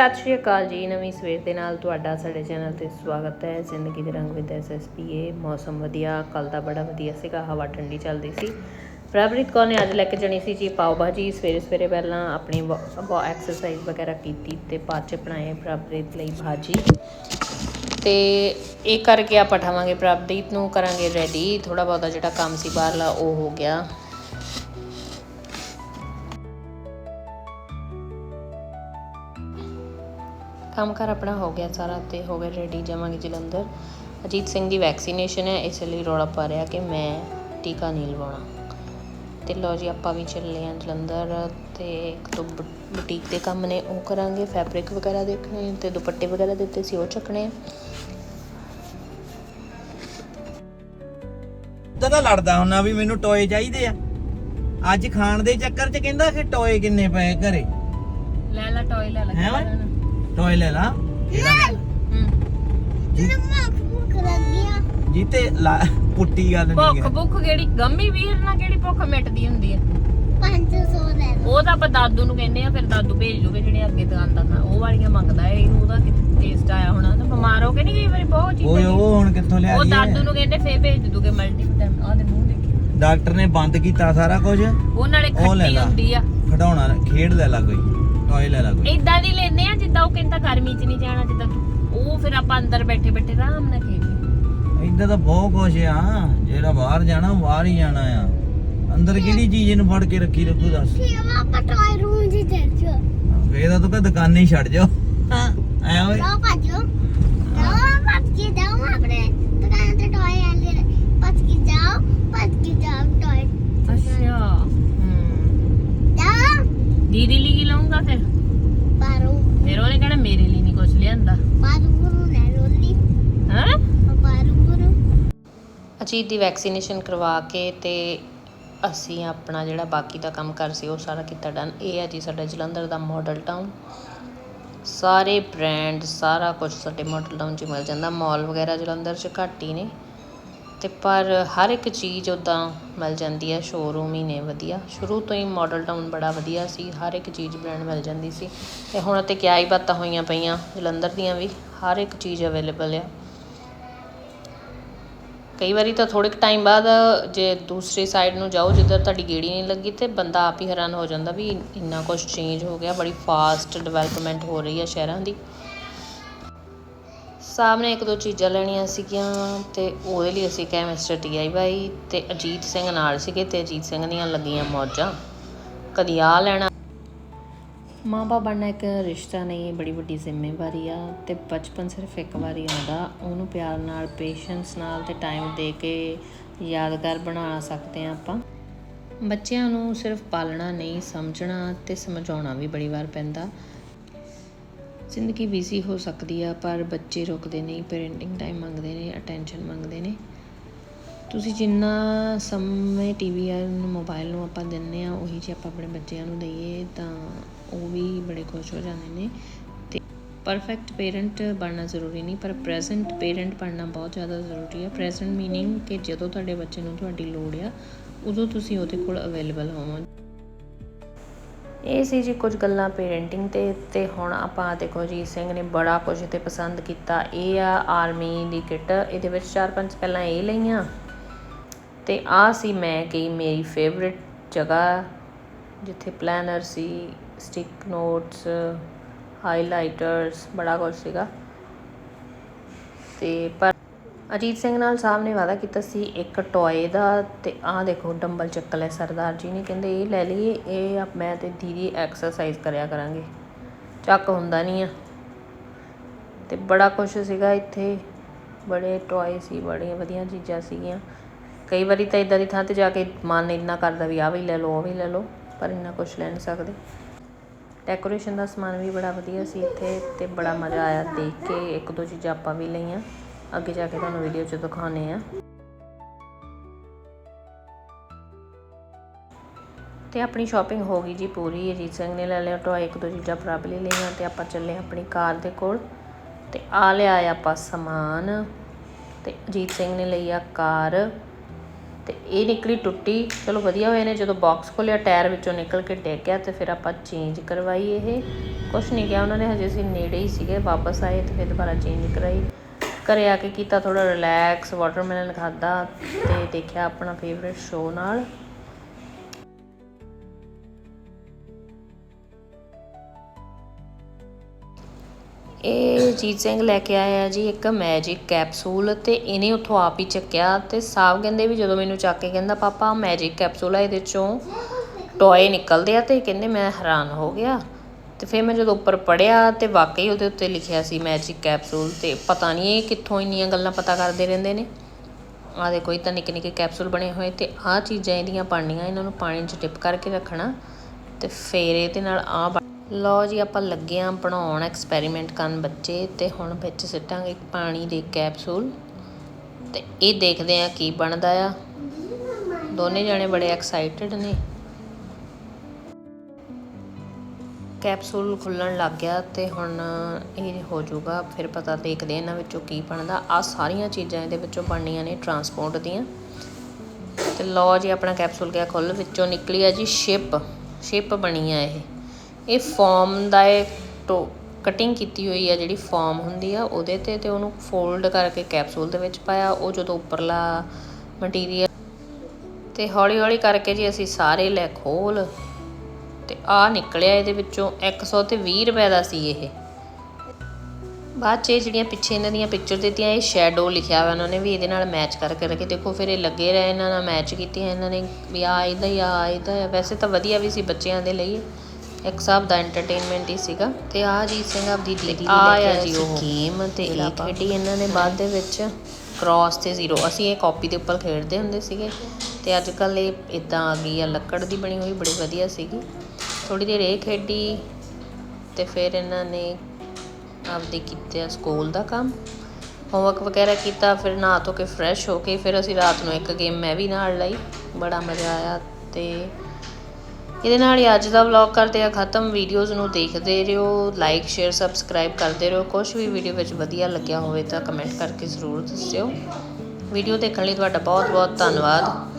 ਸਤਿ ਸ਼੍ਰੀ ਅਕਾਲ ਜੀ, ਨਵੀਂ ਸਵੇਰ ਦੇ ਨਾਲ ਤੁਹਾਡਾ ਸਾਡੇ ਚੈਨਲ ਤੇ ਸਵਾਗਤ ਹੈ। ਜ਼ਿੰਦਗੀ ਦੇ ਰੰਗ ਵਿੱਚ ਐਸਐਸਪੀਏ ਮੌਸਮ ਵਧੀਆ ਕੱਲ ਦਾ ਬੜਾ ਵਧੀਆ ਸੀਗਾ, ਹਵਾ ਠੰਡੀ ਚੱਲਦੀ ਸੀ। ਪ੍ਰਭਰੀਤ ਕੌਰ ਨੇ ਅੱਜ ਲੈ ਕੇ ਜਾਣੀ ਸੀ ਜੀ ਪਾਓ ਭਾਜੀ ਸਵੇਰੇ ਸਵੇਰੇ ਪਹਿਲਾਂ ਆਪਣੀ ਐਕਸਰਸਾਈਜ਼ ਵਗੈਰਾ ਕੀਤੀ ਤੇ ਪਾਚੇ ਬਣਾਏ ਪ੍ਰਭਰੀਤ ਲਈ ਭਾਜੀ। ਤੇ ਇਹ ਕਰਕੇ ਆਪਾਂ ਠਾਵਾਂਗੇ ਪ੍ਰਭਦੀਪ ਨੂੰ, ਕਰਾਂਗੇ ਰੈਡੀ ਥੋੜਾ ਬਹੁਤਾ ਜਿਹੜਾ ਕੰਮ ਸੀ ਬਾਹਰਲਾ, ਉਹ ਹੋ ਗਿਆ। ਕੰਮ ਕਰ ਆਪਣਾ ਹੋ ਗਿਆ ਸਾਰਾ ਤੇ ਹੋ ਗਿਆ ਰੈਡੀ ਜਾਵਾਂਗੇ ਜਲੰਧਰ। ਅਜੀਤ ਸਿੰਘ ਦੀ ਵੈਕਸੀਨੇਸ਼ਨ ਹੈ ਇਸ ਲਈ ਰੌਲਾ ਪਾ ਰਿਹਾ ਕਿ ਮੈਂ ਟੀਕਾ ਨਹੀਂ ਲਵਾਉਣਾ। ਤੇ ਲੋ ਜੀ ਆਪਾਂ ਵੀ ਚੱਲੇ ਆਂ ਜਲੰਧਰ ਤੇ ਇੱਕ ਦੋ ਬੁ- ਬੁਟੀਕ ਦੇ ਕੰਮ ਨੇ ਉਹ ਕਰਾਂਗੇ। ਫੈਬਰਿਕ ਵਗੈਰਾ ਦੇਖਣੇ ਤੇ ਦੁਪੱਟੇ ਵਗੈਰਾ ਦਿੱਤੇ ਸੀ ਉਹ ਚੱਕਣੇ। ਤਾਂ ਲੜਦਾ ਹੁੰਨਾ ਵੀ ਮੈਨੂੰ ਟੋਏ ਚਾਹੀਦੇ ਆ। ਅੱਜ ਖਾਣ ਦੇ ਚੱਕਰ 'ਚ ਕਹਿੰਦਾ ਕਿ ਟੋਏ ਕਿੰਨੇ ਪਏ ਘਰੇ। ਲੈ ਲੈ ਟੌਏ ਲੈ ਹੈਂ? ਓਏ? ਟੋਏ ਲੈ ਲਾ ਕਿਹੜਾ ਲੈ ਲਾ? ਜੀਤੇ ਲਾ ਪੁੱਟੀ ਗੱਲ ਨਹੀਂ ਭੁੱਖ ਹੈ ਭੁੱਖ ਕਿਹੜੀ ਗੰਮੀ ਵੀਰ ਨਾਲ ਕਿਹੜੀ ਭੁੱਖ ਮਿਟਦੀ ਹੁੰਦੀ ਹੈ ਉਹ ਤਾਂ ਆਪਾਂ ਦਾਦੂ ਨੂੰ ਕਹਿੰਦੇ ਆ ਫਿਰ ਦਾਦੂ ਭੇਜ ਦੂਗੇ ਜਿਹੜੇ ਅੱਗੇ ਦੁਕਾਨ ਦਾ ਖਾਣ ਉਹ ਵਾਲੀਆਂ ਮੰਗਦਾ ਹੈ ਇਹਨੂੰ ਉਹਦਾ ਕਿਤੇ ਟੇਸਟ ਆਇਆ ਹੋਣਾ ਤਾਂ ਬਿਮਾਰ ਹੋ ਕੇ ਨਹੀਂ ਕਈ ਵਾਰੀ ਬਹੁਤ ਓਏ ਚੀਜ਼ਾਂ ਉਹ ਹੁਣ ਕਿੱਥੋਂ ਲਿਆ ਉਹ ਜੀ ਦਾਦੂ ਨੂੰ ਕਹਿੰਦੇ ਫੇਰ ਭੇਜ ਦੂਗੇ ਮਲਟੀ ਵਿਟਾਮਿਨ ਆਹ ਦੇ ਮੂੰਹ ਦੇਖੀ ਡਾਕਟਰ ਨੇ ਬੰਦ ਕੀਤਾ ਸਾਰਾ ਕੁਝ ਉਹ ਨਾਲੇ ਉਹ ਲੈ ਖੱਟੀ ਲਾ। ਹੁੰਦੀ ਆ ਖਡਾਉਣਾ ਖੇਡ ਲੈ ਲਾ ਕੋਈ ਟੋਏ ਲੈ ਲਾ ਕੋਈ। ਇਦਾਂ ਦੀ ਲੈਨੇ ਆ ਜਿੱਦਾਂ ਉਹ ਕਹਿੰਦਾ ਗਰਮੀ 'ਚ ਨਹੀਂ ਜਾਣਾ ਜਿੱਦਾਂ ਤੂੰ- ਉਹ ਫਿਰ ਆਪਾਂ ਅੰਦਰ ਬੈਠੇ ਬੈਠੇ ਆਰਾਮ ਨਾਲ ਖੇਡ ਇਦਾਂ ਤਾਂ ਬਹੁਤ ਕੁਝ ਆ। ਜਿਹੜਾ ਬਾਹਰ ਜਾਣਾ ਬਾਹਰ ਹੀ ਜਾਣਾ ਆ। ਅੰਦਰ ਕਿਹੜੀ ਚੀਜ਼ ਨੂੰ ਫੜ ਕੇ ਰੱਖੀ ਰੱਖੂ ਦੱਸ। ਫੇਰ ਤਾਂ ਤੂੰ ਕਹ ਦੁਕਾਨੇ ਹੀ ਛੱਡ ਜਾ ਐ ਓਏ। ਅੱਛਾ। ਦੀਦੀ ਲਈ ਲਾਉਂਗਾ ਫਿਰ? ਫਿਰ ਉਹਨੇ ਕਹਿਣਾ ਮੇਰੇ ਲਈ ਨਹੀਂ ਕੁਝ ਲਿਆਂਦਾ? ਹਾਂ? ਅਜੀਤ ਦੀ ਵੈਕਸੀਨੇਸ਼ਨ ਕਰਵਾ ਕੇ ਤੇ ਅਸੀਂ ਆਪਣਾ ਜਿਹੜਾ ਬਾਕੀ ਦਾ ਕੰਮ ਕਰ ਸੀ ਉਹ ਸਾਰਾ ਕੀਤਾ ਡਨ ਇਹ ਹੈ ਜੀ ਸਾਡਾ ਜਲੰਧਰ ਦਾ ਮਾਡਲ ਟਾਊਨ ਸਾਰੇ ਬ੍ਰਾਂਡ ਸਾਰਾ ਕੁਝ ਸਾਡੇ ਮਾਡਲ ਟਾਊਨ 'ਚ ਮਿਲ ਜਾਂਦਾ। ਮਾਲ ਵਗੈਰਾ ਜਲੰਧਰ 'ਚ ਘੱਟ ਹੀ ਨੇ। ਅਤੇ ਪਰ ਹਰ ਇੱਕ ਚੀਜ਼ ਉੱਦਾਂ ਮਿਲ ਜਾਂਦੀ ਹੈ ਸ਼ੋਅਰੂਮ ਹੀ ਨੇ ਵਧੀਆ। ਸ਼ੁਰੂ ਤੋਂ ਹੀ ਮਾਡਲ ਟਾਊਨ ਬੜਾ ਵਧੀਆ ਸੀ, ਹਰ ਇੱਕ ਚੀਜ਼ ਬ੍ਰਾਂਡ ਮਿਲ ਜਾਂਦੀ ਸੀ। ਅਤੇ ਹੁਣ ਤਾਂ ਕਿਆ ਹੀ ਬਾਤਾਂ ਹੋਈਆਂ ਪਈਆਂ, ਜਲੰਧਰ ਦੀਆਂ ਵੀ ਹਰ ਇੱਕ ਚੀਜ਼ ਅਵੇਲੇਬਲ ਆ। ਕਈ ਵਾਰੀ ਤਾਂ ਥੋੜ੍ਹੇ ਕੁ ਟਾਈਮ ਬਾਅਦ ਜੇ ਦੂਸਰੀ ਸਾਈਡ ਨੂੰ ਜਾਓ, ਜਿੱਧਰ ਤੁਹਾਡੀ ਗੇੜੀ ਨਹੀਂ ਲੱਗੀ ਤਾਂ ਬੰਦਾ ਆਪ ਹੀ ਹੈਰਾਨ ਹੋ ਜਾਂਦਾ ਵੀ ਇੰਨਾ ਕੁਛ ਚੇਂਜ ਹੋ ਗਿਆ, ਬੜੀ ਫਾਸਟ ਡਿਵੈਲਪਮੈਂਟ ਹੋ ਰਹੀ ਹੈ ਸ਼ਹਿਰਾਂ ਦੀ। ਸਾਹਿਬ ਨੇ ਇੱਕ ਦੋ ਚੀਜ਼ਾਂ ਲੈਣੀਆਂ ਸੀਗੀਆਂ ਅਤੇ ਉਹਦੇ ਲਈ ਅਸੀਂ ਕਿਹਾ ਮਿਸਟਰ ਡੀਆਈਵਾਈ ਅਤੇ ਅਜੀਤ ਸਿੰਘ ਨਾਲ ਸੀਗੇ ਅਤੇ ਅਜੀਤ ਸਿੰਘ ਦੀਆਂ ਲੱਗੀਆਂ ਮੌਜਾਂ। ਕਦੀ ਆ ਲੈਣਾ। ਮਾਂ ਬਾਪ ਬਣਨਾ ਇੱਕ ਰਿਸ਼ਤਾ ਨਹੀਂ ਇਹ ਬੜੀ ਵੱਡੀ ਜ਼ਿੰਮੇਵਾਰੀ ਆ ਤੇ ਬਚਪਨ ਸਿਰਫ ਇੱਕ ਵਾਰੀ ਆਉਂਦਾ। ਉਹਨੂੰ ਪਿਆਰ ਨਾਲ ਪੇਸ਼ੈਂਸ ਨਾਲ ਤੇ ਟਾਈਮ ਦੇ ਕੇ ਯਾਦਗਾਰ ਬਣਾ ਸਕਦੇ ਆ ਆਪਾਂ। ਬੱਚਿਆਂ ਨੂੰ ਸਿਰਫ ਪਾਲਣਾ ਨਹੀਂ, ਸਮਝਣਾ ਤੇ ਸਮਝਾਉਣਾ ਵੀ ਬੜੀ ਵਾਰ ਪੈਂਦਾ। ਜ਼ਿੰਦਗੀ ਬਿਜ਼ੀ ਹੋ ਸਕਦੀ ਆ, ਪਰ ਬੱਚੇ ਰੁਕਦੇ ਨਹੀਂ ਪੇਰੈਂਟਿੰਗ ਟਾਈਮ ਮੰਗਦੇ ਨੇ ਅਟੈਂਸ਼ਨ ਮੰਗਦੇ ਨੇ। ਤੁਸੀਂ ਜਿੰਨਾ ਸਮੇਂ ਟੀਵੀ ਨੂੰ ਮੋਬਾਈਲ ਨੂੰ ਆਪਾਂ ਦਿੰਨੇ ਆ, ਉਹੀ ਜੇ ਆਪਾਂ ਆਪਣੇ ਬੱਚਿਆਂ ਨੂੰ ਦਈਏ, ਤਾਂ ਉਹ ਵੀ ਬੜੇ ਖੁਸ਼ ਹੋ ਜਾਂਦੇ ਨੇ। ਤੇ ਪਰਫੈਕਟ ਪੇਰੈਂਟ ਬਣਨਾ ਜ਼ਰੂਰੀ ਨਹੀਂ, ਪਰ ਪ੍ਰੈਜ਼ੈਂਟ ਪੇਰੈਂਟ ਬਣਨਾ ਬਹੁਤ ਜ਼ਿਆਦਾ ਜ਼ਰੂਰੀ ਹੈ ਪ੍ਰੈਜ਼ੈਂਟ ਮੀਨਿੰਗ ਕਿ ਜਦੋਂ ਤੁਹਾਡੇ ਬੱਚੇ ਨੂੰ ਤੁਹਾਡੀ ਲੋੜ ਆ, ਉਦੋਂ ਤੁਸੀਂ ਉਹਦੇ ਕੋਲ ਅਵੇਲੇਬਲ ਹੋਵੋ। ਇਹ ਸੀ ਜੀ ਕੁਝ ਗੱਲਾਂ ਪੇਰੈਂਟਿੰਗ ਤੇ ਤੇ ਹੁਣ ਆਪਾਂ ਦੇਖੋ ਜੀ, ਸਿੰਘ ਨੇ ਬੜਾ ਕੁਝ ਤੇ ਪਸੰਦ ਕੀਤਾ। ਇਹ ਆ ਆਰਮੀ ਦੀ ਕਿੱਟ, ਇਹਦੇ ਵਿੱਚ ਚਾਰ ਪੰਜ ਪਹਿਲਾਂ ਇਹ ਲਈਆਂ। ਤੇ ਆ ਸੀ ਮੈਂ ਗਈ ਮੇਰੀ ਫੇਵਰਿਟ ਜਗ੍ਹਾ, ਜਿੱਥੇ ਪਲੈਨਰ ਸੀ ਸਟਿਕ ਨੋਟਸ ਹਾਈਲਾਈਟਰਸ ਬੜਾ ਕੁਝ ਸੀਗਾ। ਤੇ ਪਰ ਅਜੀਤ ਸਿੰਘ ਨਾਲ ਸਾਹਿਬ ਨੇ ਵਾਅਦਾ ਕੀਤਾ ਸੀ ਇੱਕ ਟੋਏ ਦਾ ਤੇ ਆਹ ਦੇਖੋ ਡੰਬਲ ਚੱਕ ਲੈ ਸਰਦਾਰ ਜੀ ਨੇ, ਕਹਿੰਦੇ ਇਹ ਲੈ ਲਈਏ, ਇਹ ਆ ਮੈਂ ਤੇ ਦੀਦੀ ਐਕਸਰਸਾਈਜ਼ ਕਰਿਆ ਕਰਾਂਗੇ। ਚੱਕ ਹੁੰਦਾ ਨਹੀਂ ਆ। ਤੇ ਬੜਾ ਕੁਝ ਸੀਗਾ ਇੱਥੇ। ਬੜੇ ਟੋਏ ਸੀ, ਬੜੀਆਂ ਵਧੀਆ ਚੀਜ਼ਾਂ ਸੀਗੀਆਂ। ਕਈ ਵਾਰੀ ਤਾਂ ਇਦਾਂ ਦੀ ਥਾਂ ਤੇ ਜਾ ਕੇ ਮਨ ਇੰਨਾ ਕਰਦਾ ਵੀ ਆਹ ਵੀ ਲੈ ਲਓ, ਉਹ ਵੀ ਲੈ ਲਓ, ਪਰ ਇੰਨਾ ਕੁਝ ਲੈ ਨਹੀਂ ਸਕਦੇ। ਡੈਕੋਰੇਸ਼ਨ ਦਾ ਸਮਾਨ ਵੀ ਬੜਾ ਵਧੀਆ ਸੀ ਇੱਥੇ ਤੇ ਬੜਾ ਮਜ਼ਾ ਆਇਆ ਦੇਖ ਕੇ, ਇੱਕ ਦੋ ਚੀਜ਼ਾਂ ਆਪਾਂ ਵੀ ਲਈਆਂ। ਅੱਗੇ ਜਾ ਕੇ ਤੁਹਾਨੂੰ ਵੀਡੀਓ 'ਚ ਦਿਖਾਉਣੇ ਆ ਤੇ ਆਪਣੀ ਸ਼ਾਪਿੰਗ ਹੋ ਗਈ ਜੀ ਪੂਰੀ। ਅਜੀਤ ਸਿੰਘ ਨੇ ਲੈ ਲਿਆ ਟੋਏ ਇੱਕ ਦੋ ਚੀਜ਼ਾਂ ਪ੍ਰਭ ਲਈ ਲਈਆਂ ਤੇ ਆਪਾਂ ਚੱਲੇ ਆਪਣੀ ਕਾਰ ਦੇ ਕੋਲ। ਤੇ ਆ ਲਿਆ ਆਪਾਂ ਸਮਾਨ। ਤੇ ਅਜੀਤ ਸਿੰਘ ਨੇ ਲਈ ਆ ਕਾਰ। ਤੇ ਇਹ ਨਿਕਲੀ ਟੁੱਟੀ। ਚਲੋ ਵਧੀਆ ਹੋਇਆ ਨੇ, ਜਦੋਂ ਬਾਕਸ ਖੋਲਿਆ ਟਾਇਰ ਵਿੱਚੋਂ ਨਿਕਲ ਕੇ ਡਿੱਗ ਗਿਆ ਤੇ ਫਿਰ ਆਪਾਂ ਚੇਂਜ ਕਰਵਾਈ ਇਹ। ਕੁਛ ਨਹੀਂ ਗਿਆ ਉਹਨਾਂ ਨੇ, ਹਜੇ ਅਸੀਂ ਨੇੜੇ ਹੀ ਸੀਗੇ, ਵਾਪਸ ਆਏ ਤੇ ਫਿਰ ਦੁਬਾਰਾ ਚੇਂਜ ਕਰਾਈ। ਘਰੇ ਆ ਕੇ ਕੀਤਾ ਥੋੜਾ ਰਿਲੈਕਸ ਵਾਟਰਮੈਲਨ ਖਾਦਾ ਤੇ ਦੇਖਿਆ ਆਪਣਾ ਫੇਵਰਿਟ ਸ਼ੋਅ ਨਾਲ। ਇਹ ਜੀਤ ਸਿੰਘ ਲੈ ਕੇ ਆਇਆ ਜੀ ਇੱਕ ਮੈਜਿਕ ਕੈਪਸੂਲ ਤੇ ਇਹਨੇ ਉੱਥੋਂ ਆਪ ਹੀ ਚੱਕਿਆ ਤੇ ਸਾਹਬ ਕਹਿੰਦੇ ਵੀ ਜਦੋਂ ਮੈਨੂੰ ਚੱਕ ਕੇ ਕਹਿੰਦਾ, ਪਾਪਾ ਮੈਜਿਕ ਕੈਪਸੂਲ ਆ, ਇਹਦੇ ਚੋਂ ਟੋਏ ਨਿਕਲਦੇ ਆ, ਤੇ ਕਹਿੰਦੇ, ਮੈਂ ਹੈਰਾਨ ਹੋ ਗਿਆ। ਤੇ ਫਿਰ ਮੈਂ ਜਦੋਂ ਉੱਪਰ ਪੜਿਆ ਤੇ ਵਾਕਈ ਉਹਦੇ ਉੱਤੇ ਲਿਖਿਆ ਸੀ ਮੈਜਿਕ ਕੈਪਸੂਲ ਤੇ ਪਤਾ ਨਹੀਂ ਇਹ ਕਿੱਥੋਂ ਇੰਨੀਆਂ ਗੱਲਾਂ ਪਤਾ ਕਰਦੇ ਰਹਿੰਦੇ ਨੇ। ਆਹ ਦੇਖੋ, ਇਹ ਤਾਂ ਨਿੱਕੇ ਨਿੱਕੇ ਕੈਪਸੂਲ ਬਣੇ ਹੋਏ ਤੇ ਆਹ ਚੀਜ਼ਾਂ ਇਹਦੀਆਂ ਪਾਣੀਆਂ ਇਹਨਾਂ ਨੂੰ ਪਾਣੀ 'ਚ ਡਿਪ ਕਰਕੇ ਰੱਖਣਾ ਤੇ ਫੇਰ ਇਹਦੇ ਨਾਲ ਆ ਲਓ ਜੀ, ਆਪਾਂ ਲੱਗੇ ਆਂ ਬਣਾਉਣ ਐਕਸਪੈਰੀਮੈਂਟ ਕਰਨ ਬੱਚੇ ਤੇ ਹੁਣ ਵਿੱਚ ਸਿੱਟਾਂਗੇ ਪਾਣੀ ਦੇ ਕੈਪਸੂਲ ਤੇ ਇਹ ਦੇਖਦੇ ਆਂ ਕੀ ਬਣਦਾ ਆ। ਦੋਨੇ ਜਣੇ ਬੜੇ ਐਕਸਾਈਟਡ ਨੇ। ਕੈਪਸੂਲ ਖੁੱਲਣ ਲੱਗ ਗਿਆ ਤੇ ਹੁਣ ਇਹ ਹੋ ਜਾਊਗਾ ਫਿਰ ਪਤਾ ਦੇਖਦੇ ਇਹਨਾਂ ਵਿੱਚੋਂ ਕੀ ਬਣਦਾ। ਆ ਸਾਰੀਆਂ ਚੀਜ਼ਾਂ ਇਹਦੇ ਵਿੱਚੋਂ ਬਣਨੀਆਂ ਨੇ ਟਰਾਂਸਪੋਰਟ ਦੀਆਂ। ਤੇ ਲਓ ਜੀ, ਆਪਣਾ ਕੈਪਸੂਲ ਗਿਆ ਖੁੱਲ, ਵਿੱਚੋਂ ਨਿਕਲੀ ਆ ਜੀ ਸ਼ਿਪ ਸ਼ਿਪ ਬਣੀ ਆ ਇਹ। ਇਹ ਫਾਰਮ ਦਾ ਇਹ ਟੋ ਕਟਿੰਗ ਕੀਤੀ ਹੋਈ ਆ ਜਿਹੜੀ ਫਾਰਮ ਹੁੰਦੀ ਆ, ਉਹਦੇ ਤੇ ਤੇ ਉਹਨੂੰ ਫੋਲਡ ਕਰਕੇ ਕੈਪਸੂਲ ਦੇ ਵਿੱਚ ਪਾਇਆ। ਉਹ ਜਦੋਂ ਉੱਪਰਲਾ ਮਟੀਰੀਅਲ ਤੇ ਹੌਲੀ ਹੌਲੀ ਕਰਕੇ ਜੀ ਅਸੀਂ ਸਾਰੇ ਲੈ ਖੋਲ। ਤੇ ਆ ਨਿਕਲਿਆ ਇਹਦੇ ਵਿੱਚੋਂ 120 ਰੁਪਏ ਦਾ ਸੀ ਇਹ। ਬਾਅਦ ਚ ਇਹ ਜਿਹੜੀਆਂ ਪਿੱਛੇ ਇਹਨਾਂ ਦੀਆਂ ਪਿਕਚਰ ਦਿੱਤੀਆਂ ਇਹ ਸ਼ੈਡੋ ਲਿਖਿਆ ਹੋਇਆ ਉਹਨਾਂ ਨੇ ਵੀ ਇਹਦੇ ਨਾਲ ਮੈਚ ਕਰਕੇ ਰੱਖੇ। ਦੇਖੋ ਫਿਰ ਇਹ ਲੱਗੇ ਰਹੇ ਇਹਨਾਂ ਨਾਲ ਮੈਚ ਕੀਤੀਆਂ ਇਹਨਾਂ ਨੇ ਵੀ ਆ ਇਹਦਾ ਹੀ ਆ ਇਹਦਾ। ਵੈਸੇ ਤਾਂ ਵਧੀਆ ਵੀ ਸੀ ਬੱਚਿਆਂ ਦੇ ਲਈ। ਇੱਕ ਹਿਸਾਬ ਦਾ ਐਂਟਰਟੇਨਮੈਂਟ ਹੀ ਸੀਗਾ। ਤੇ ਆ ਜੀ ਸਿੰਘ ਆਪਦੀ ਦੀਦੀ ਆ ਜੀ ਉਹ। ਗੇਮ ਤੇ ਇਹ ਖੇਡੀ ਇਹਨਾਂ ਨੇ ਬਾਅਦ ਦੇ ਵਿੱਚ ਕ੍ਰਾਸ ਤੇ ਜ਼ੀਰੋ ਅਸੀਂ ਇਹ ਕਾਪੀ ਦੇ ਉੱਪਰ ਖੇਡਦੇ ਹੁੰਦੇ ਸੀਗੇ। ਤੇ ਅੱਜ ਕੱਲ ਇਹ ਇਦਾਂ ਆ ਗਈ ਆ ਲੱਕੜ ਦੀ ਬਣੀ ਹੋਈ ਬੜੀ ਵਧੀਆ ਸੀਗੀ। ਥੋੜੀ ਦੇਰ ਇਹ ਖੇਡੀ ਤੇ ਫਿਰ ਇਹਨਾਂ ਨੇ ਆਪਦੇ ਕੀਤੇ ਆ ਸਕੂਲ ਦਾ ਕੰਮ। ਹੋਮਵਰਕ ਵਗੈਰਾ ਕੀਤਾ, ਫਿਰ ਨਹਾ ਧੋ ਕੇ ਫਰੈਸ਼ ਹੋ ਕੇ ਫਿਰ ਅਸੀਂ ਰਾਤ ਨੂੰ ਇੱਕ ਗੇਮ ਮੈਂ ਵੀ ਨਾਲ ਲਈ, ਬੜਾ ਮਜ਼ਾ ਆਇਆ ਤੇ ਇਹਦੇ ਨਾਲ ਹੀ ਅੱਜ ਦਾ ਵਲੌਗ ਕਰਦੇ ਆ, ਖਤਮ। ਵੀਡੀਓਜ਼ ਨੂੰ ਦੇਖਦੇ ਰਹੋ ਲਾਈਕ ਸ਼ੇਅਰ ਸਬਸਕ੍ਰਾਈਬ ਕਰਦੇ ਰਹੋ। ਕੁਝ ਵੀ ਵੀਡੀਓ ਵਿੱਚ ਵਧੀਆ ਲੱਗਿਆ ਹੋਵੇ ਤਾਂ ਕਮੈਂਟ ਕਰਕੇ ਜ਼ਰੂਰ ਦੱਸਿਓ। ਵੀਡੀਓ ਦੇਖਣ ਲਈ ਤੁਹਾਡਾ ਬਹੁਤ ਬਹੁਤ ਧੰਨਵਾਦ।